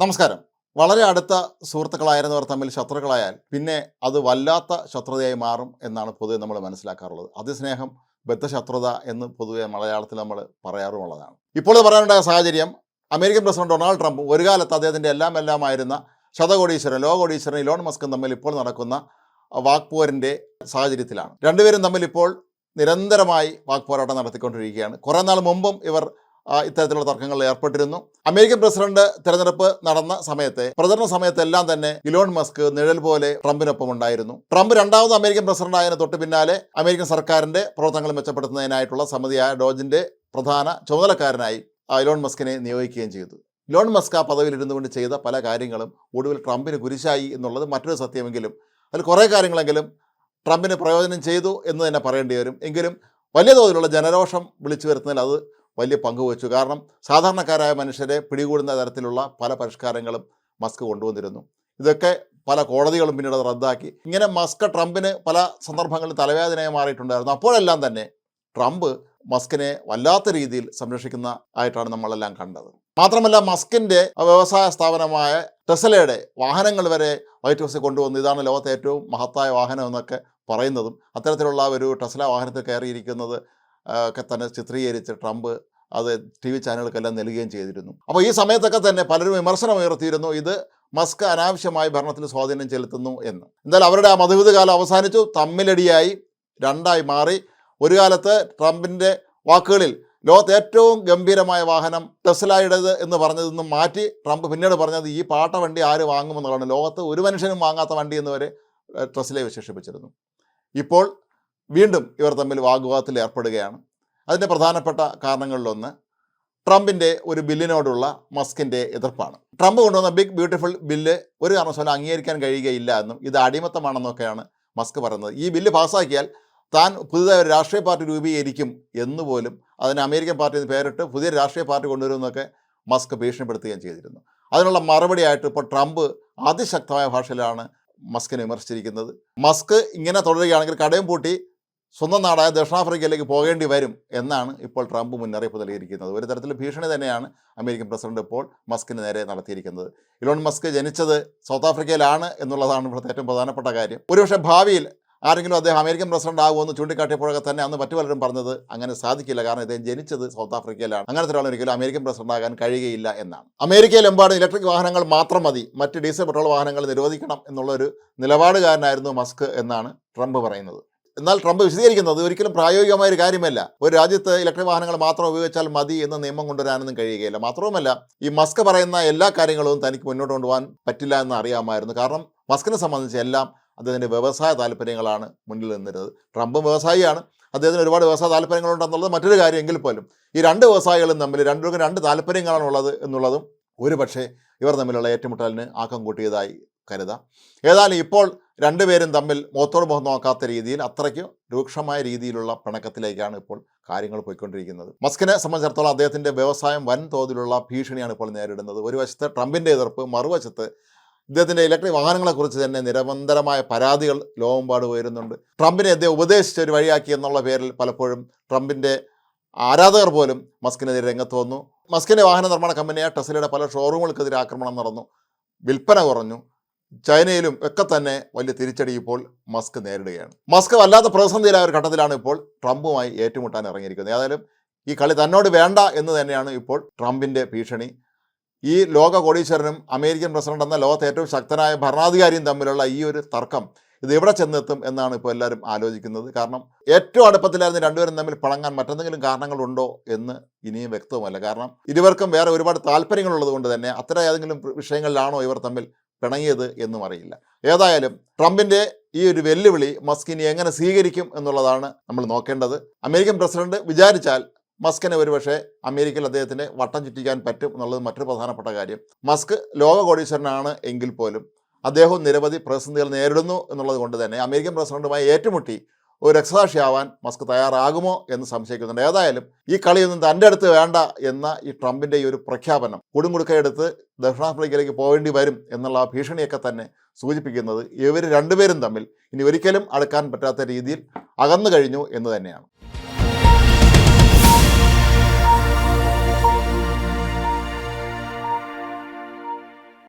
നമസ്കാരം. വളരെ അടുത്ത സുഹൃത്തുക്കളായിരുന്നവർ തമ്മിൽ ശത്രുക്കളായാൽ പിന്നെ അത് വല്ലാത്ത ശത്രുതയായി മാറും എന്നാണ് പൊതുവെ നമ്മൾ മനസ്സിലാക്കാറുള്ളത്. അതിസ്നേഹം ബദ്ധശത്രുത എന്ന് പൊതുവെ മലയാളത്തിൽ നമ്മൾ പറയാറുമുള്ളതാണ്. ഇപ്പോൾ പറയാനുണ്ടായ സാഹചര്യം അമേരിക്കൻ പ്രസിഡന്റ് ഡൊണാൾഡ് ട്രംപ് ഒരു കാലത്ത് അദ്ദേഹത്തിന്റെ എല്ലാം എല്ലാമായിരുന്ന ശതകോടീശ്വരൻ ലോകോടീശ്വരൻ ഇലോൺ മസ്കും തമ്മിൽ ഇപ്പോൾ നടക്കുന്ന വാക്പോരിന്റെ സാഹചര്യത്തിലാണ്. രണ്ടുപേരും തമ്മിൽ ഇപ്പോൾ നിരന്തരമായി വാക്പോരാട്ടം നടത്തിക്കൊണ്ടിരിക്കുകയാണ്. കുറേ നാൾ മുമ്പും ഇവർ ഇത്തരത്തിലുള്ള തർക്കങ്ങളിൽ ഏർപ്പെട്ടിരുന്നു. അമേരിക്കൻ പ്രസിഡന്റ് തെരഞ്ഞെടുപ്പ് നടന്ന സമയത്തെ പ്രചരണ സമയത്തെല്ലാം തന്നെ ഇലോൺ മസ്ക് നിഴൽ പോലെ ട്രംപിനൊപ്പം ഉണ്ടായിരുന്നു ട്രംപ് രണ്ടാമത് അമേരിക്കൻ പ്രസിഡന്റ് ആയതിന് തൊട്ട് പിന്നാലെ അമേരിക്കൻ സർക്കാരിന്റെ പ്രവർത്തനങ്ങൾ മെച്ചപ്പെടുത്തുന്നതിനായിട്ടുള്ള സമിതിയായ ഡോജിന്റെ പ്രധാന ചുമതലക്കാരനായി ഇലോൺ മസ്കിനെ നിയോഗിക്കുകയും ചെയ്തു. ഇലോൺ മസ്ക് ആ പദവിയിൽ ഇരുന്നു കൊണ്ട് ചെയ്ത പല കാര്യങ്ങളും ഒടുവിൽ ട്രംപിന് കുരിശായി എന്നുള്ളത് മറ്റൊരു സത്യമെങ്കിലും അതിൽ കുറേ കാര്യങ്ങളെങ്കിലും ട്രംപിന് പ്രയോജനം ചെയ്തു എന്ന് തന്നെ പറയേണ്ടി വരും. എങ്കിലും വലിയ തോതിലുള്ള ജനരോഷം വിളിച്ചു വരുത്തുന്നതിൽ അത് വലിയ പങ്ക് വഹിച്ചു. കാരണം സാധാരണക്കാരായ മനുഷ്യരെ പിടികൂടുന്ന തരത്തിലുള്ള പല പരിഷ്കാരങ്ങളും മസ്ക് കൊണ്ടുവന്നിരുന്നു. ഇതൊക്കെ പല കോടതികളും പിന്നീട് റദ്ദാക്കി. ഇങ്ങനെ മസ്ക് ട്രംപിന് പല സന്ദർഭങ്ങളിൽ തലവേദനയായി മാറിയിട്ടുണ്ടായിരുന്നു. അപ്പോഴെല്ലാം തന്നെ ട്രംപ് മസ്കിനെ വല്ലാത്ത രീതിയിൽ സംരക്ഷിക്കുന്ന ആയിട്ടാണ് നമ്മളെല്ലാം കണ്ടത്. മാത്രമല്ല മസ്കിന്റെ വ്യവസായ സ്ഥാപനമായ ടെസ്ലയുടെ വാഹനങ്ങൾ വരെ വൈറ്റ് ഹൗസിൽ കൊണ്ടുവന്നു. ഇതാണ് ലോകത്തെ ഏറ്റവും മഹത്തായ വാഹനം എന്നൊക്കെ പറയുന്നതും അത്തരത്തിലുള്ള ഒരു ടെസ്ല വാഹനത്തിൽ കയറിയിരിക്കുന്നത് ഒക്കെ തന്നെ ചിത്രീകരിച്ച് ട്രംപ് അത് ടി വി ചാനലുകൾക്കെല്ലാം നൽകുകയും ചെയ്തിരുന്നു. അപ്പോൾ ഈ സമയത്തൊക്കെ തന്നെ പലരും വിമർശനം ഉയർത്തിയിരുന്നു ഇത് മസ്ക് അനാവശ്യമായി ഭരണത്തിന് സ്വാധീനം ചെലുത്തുന്നു എന്ന്. എന്തായാലും അവരുടെ ആ മധുവിധ കാലം അവസാനിച്ചു തമ്മിലടിയായി രണ്ടായി മാറി. ഒരു കാലത്ത് ട്രംപിന്റെ വാക്കുകളിൽ ലോകത്ത് ഏറ്റവും ഗംഭീരമായ വാഹനം ടെസ്ലയുടേത് എന്ന് പറഞ്ഞതിൽ നിന്നും മാറ്റി ട്രംപ് പിന്നീട് പറഞ്ഞത് ഈ പാട്ട വണ്ടി ആര് വാങ്ങുമെന്നുള്ളതാണ്. ലോകത്ത് ഒരു മനുഷ്യനും വാങ്ങാത്ത വണ്ടി എന്ന് വരെ ടെസ്ലയെ വിശേഷിപ്പിച്ചിരുന്നു. ഇപ്പോൾ വീണ്ടും ഇവർ തമ്മിൽ വാഗ്വാദത്തിൽ ഏർപ്പെടുകയാണ്. അതിന്റെ പ്രധാനപ്പെട്ട കാരണങ്ങളിലൊന്ന് ട്രംപിന്റെ ഒരു ബില്ലിനോടുള്ള മസ്കിന്റെ എതിർപ്പാണ്. ട്രംപ് കൊണ്ടുവന്ന ബിഗ് ബ്യൂട്ടിഫുൾ ബില്ല് ഒരു കാരണവശാലും അംഗീകരിക്കാൻ കഴിയുകയില്ല എന്നും ഇത് അടിമത്തമാണെന്നൊക്കെയാണ് മസ്ക് പറയുന്നത്. ഈ ബില്ല് പാസ്സാക്കിയാൽ താൻ പുതുതായി ഒരു രാഷ്ട്രീയ പാർട്ടി രൂപീകരിക്കും എന്നുപോലും അതിന് അമേരിക്കൻ പാർട്ടി എന്ന് പേരിട്ട് പുതിയ രാഷ്ട്രീയ പാർട്ടി കൊണ്ടുവരുമെന്നൊക്കെ മസ്ക് ഭീഷണിപ്പെടുത്തുകയും ചെയ്തിരുന്നു. അതിനുള്ള മറുപടിയായിട്ട് ഇപ്പോൾ ട്രംപ് അതിശക്തമായ ഭാഷയിലാണ് മസ്കിനെ വിമർശിച്ചിരിക്കുന്നത്. മസ്ക് ഇങ്ങനെ തുടരുകയാണെങ്കിൽ കടയും പൂട്ടി സ്വന്തം നാടായ ദക്ഷിണാഫ്രിക്കയിലേക്ക് പോകേണ്ടി വരും എന്നാണ് ഇപ്പോൾ ട്രംപ് മുന്നറിയിപ്പ് നൽകിയിരിക്കുന്നത്. ഒരു തരത്തിൽ ഭീഷണി തന്നെയാണ് അമേരിക്കൻ പ്രസിഡന്റ് ഇപ്പോൾ മസ്കിന് നേരെ നടത്തിയിരിക്കുന്നത്. ഇലോൺ മസ്ക് ജനിച്ചത് സൗത്ത് ആഫ്രിക്കയിലാണ് എന്നുള്ളതാണ് ഇവിടുത്തെ ഏറ്റവും പ്രധാനപ്പെട്ട കാര്യം. ഒരുപക്ഷെ ഭാവിയിൽ ആരെങ്കിലും അദ്ദേഹം അമേരിക്കൻ പ്രസിഡന്റ് ആകുമെന്ന് ചൂണ്ടിക്കാട്ടിയപ്പോഴൊക്കെ തന്നെ അന്ന് മറ്റു പലരും പറഞ്ഞത് അങ്ങനെ സാധിക്കില്ല. കാരണം ഇദ്ദേഹം ജനിച്ചത് സൗത്ത് ആഫ്രിക്കയിലാണ്. അങ്ങനത്തെ ഒരാൾ ഒരിക്കലും അമേരിക്കൻ പ്രസിഡന്റ് ആകാൻ കഴിയുകയില്ല എന്നാണ്. അമേരിക്കയിലെമ്പാടും ഇലക്ട്രിക് വാഹനങ്ങൾ മാത്രം മതി. മറ്റ് ഡീസൽ പെട്രോൾ വാഹനങ്ങൾ നിരോധിക്കണം എന്നുള്ളൊരു നിലപാടുകാരനായിരുന്നു മസ്ക് എന്നാണ് ട്രംപ് പറയുന്നത്. എന്നാൽ ട്രംപ് വിശദീകരിക്കുന്നത് ഒരിക്കലും പ്രായോഗികമായ ഒരു കാര്യമല്ല. ഒരു രാജ്യത്ത് ഇലക്ട്രിക് വാഹനങ്ങൾ മാത്രം ഉപയോഗിച്ചാൽ മതി എന്ന നിയമം കൊണ്ടുവരാനൊന്നും കഴിയുകയില്ല. മാത്രവുമല്ല ഈ മസ്ക് പറയുന്ന എല്ലാ കാര്യങ്ങളും തനിക്ക് മുന്നോട്ട് കൊണ്ടുപോകാൻ പറ്റില്ല എന്ന് അറിയാമായിരുന്നു. കാരണം മസ്കിനെ സംബന്ധിച്ച് എല്ലാം അദ്ദേഹത്തിന്റെ വ്യവസായ താല്പര്യങ്ങളാണ് മുന്നിൽ നിന്നിരുന്നത്. ട്രംപും വ്യവസായിയാണ്. അദ്ദേഹത്തിന് ഒരുപാട് വ്യവസായ താല്പര്യങ്ങളുണ്ടെന്നുള്ളത് മറ്റൊരു കാര്യം എങ്കിൽ പോലും ഈ രണ്ട് വ്യവസായികളും തമ്മിൽ രണ്ടുപേർക്കും രണ്ട് താല്പര്യങ്ങളാണ് ഉള്ളത് എന്നുള്ളതും ഒരു പക്ഷേ ഇവർ തമ്മിലുള്ള ഏറ്റുമുട്ടലിന് ആക്കം കൂട്ടിയതായി കരുതാം. ഏതായാലും ഇപ്പോൾ രണ്ടുപേരും തമ്മിൽ മുഖത്തോട് മുഖം നോക്കാത്ത രീതിയിൽ അത്രയ്ക്ക് രൂക്ഷമായ രീതിയിലുള്ള പിണക്കത്തിലേക്കാണ് ഇപ്പോൾ കാര്യങ്ങൾ പോയിക്കൊണ്ടിരിക്കുന്നത്. മസ്കിനെ സംബന്ധിച്ചിടത്തോളം അദ്ദേഹത്തിന്റെ വ്യവസായം വൻതോതിലുള്ള ഭീഷണിയാണ് ഇപ്പോൾ നേരിടുന്നത്. ഒരു വശത്ത് ട്രംപിന്റെ എതിർപ്പ് മറുവശത്ത് ഇദ്ദേഹത്തിന്റെ ഇലക്ട്രിക് വാഹനങ്ങളെക്കുറിച്ച് തന്നെ നിരന്തരമായ പരാതികൾ ലോകമ്പാട് ഉയരുന്നുണ്ട്. ട്രംപിനെ അദ്ദേഹം ഉപദേശിച്ച ഒരു വഴിയാക്കി എന്നുള്ള പേരിൽ പലപ്പോഴും ട്രംപിന്റെ ആരാധകർ പോലും മസ്കിനെതിരെ രംഗത്ത് വന്നു. മസ്കിന്റെ വാഹന നിർമ്മാണ കമ്പനിയായ ടെസ്ലയുടെ പല ഷോറൂമുകൾക്കെതിരെ ആക്രമണം നടന്നു. വിൽപ്പന കുറഞ്ഞു. ചൈനയിലും ഒക്കെ തന്നെ വലിയ തിരിച്ചടി ഇപ്പോൾ മസ്ക് നേരിടുകയാണ്. മസ്ക് വല്ലാത്ത പ്രതിസന്ധിയിലായ ഒരു ഘട്ടത്തിലാണ് ഇപ്പോൾ ട്രംപുമായി ഏറ്റുമുട്ടാൻ ഇറങ്ങിയിരിക്കുന്നത്. ഏതായാലും ഈ കളി തന്നോട് വേണ്ട എന്ന് തന്നെയാണ് ഇപ്പോൾ ട്രംപിന്റെ ഭീഷണി. ഈ ലോക കോടീശ്വരനും അമേരിക്കൻ പ്രസിഡന്റ് എന്ന ലോകത്തെ ഏറ്റവും ശക്തനായ ഭരണാധികാരിയും തമ്മിലുള്ള ഈ ഒരു തർക്കം ഇത് എവിടെ ചെന്നെത്തും എന്നാണ് ഇപ്പോൾ എല്ലാവരും ആലോചിക്കുന്നത്. കാരണം ഏറ്റവും അടുപ്പത്തിലായിരുന്ന രണ്ടുപേരും തമ്മിൽ പഴങ്ങാൻ മറ്റെന്തെങ്കിലും കാരണങ്ങളുണ്ടോ എന്ന് ഇനിയും വ്യക്തവുമല്ല. കാരണം ഇരുവർക്കും വേറെ ഒരുപാട് താല്പര്യങ്ങളുള്ളത് കൊണ്ട് തന്നെ അത്തരം ഏതെങ്കിലും വിഷയങ്ങളിലാണോ ഇവർ തമ്മിൽ പിണങ്ങിയത് എന്നും അറിയില്ല ഏതായാലും ട്രംപിന്റെ ഈ ഒരു വെല്ലുവിളി മസ്കിനി എങ്ങനെ സ്വീകരിക്കും എന്നുള്ളതാണ് നമ്മൾ നോക്കേണ്ടത്. അമേരിക്കൻ പ്രസിഡന്റ് വിചാരിച്ചാൽ മസ്കിനെ ഒരുപക്ഷെ അമേരിക്കയിൽ അദ്ദേഹത്തിന് വട്ടം ചുറ്റിക്കാൻ പറ്റും എന്നുള്ളത് മറ്റൊരു പ്രധാനപ്പെട്ട കാര്യം. മസ്ക് ലോക കോടീശ്വരനാണ് എങ്കിൽ പോലും അദ്ദേഹവും നിരവധി പ്രതിസന്ധികൾ നേരിടുന്നു എന്നുള്ളത് കൊണ്ട് തന്നെ അമേരിക്കൻ പ്രസിഡന്റുമായി ഏറ്റുമുട്ടി ഒരു രക്തസാക്ഷിയാവാൻ മസ്ക് തയ്യാറാകുമോ എന്ന് സംശയിക്കുന്നുണ്ട്. ഏതായാലും ഈ കളിയൊന്നും തന്റെ അടുത്ത് വേണ്ട എന്ന ഈ ട്രംപിന്റെ ഈ ഒരു പ്രഖ്യാപനം കുടുംകുടുക്കയെടുത്ത് ദക്ഷിണാഫ്രിക്കയിലേക്ക് പോകേണ്ടി വരും എന്നുള്ള ഭീഷണിയൊക്കെ തന്നെ സൂചിപ്പിക്കുന്നത് ഇവർ രണ്ടുപേരും തമ്മിൽ ഇനി ഒരിക്കലും അടുക്കാൻ പറ്റാത്ത രീതിയിൽ അകന്നു കഴിഞ്ഞു എന്ന് തന്നെയാണ്.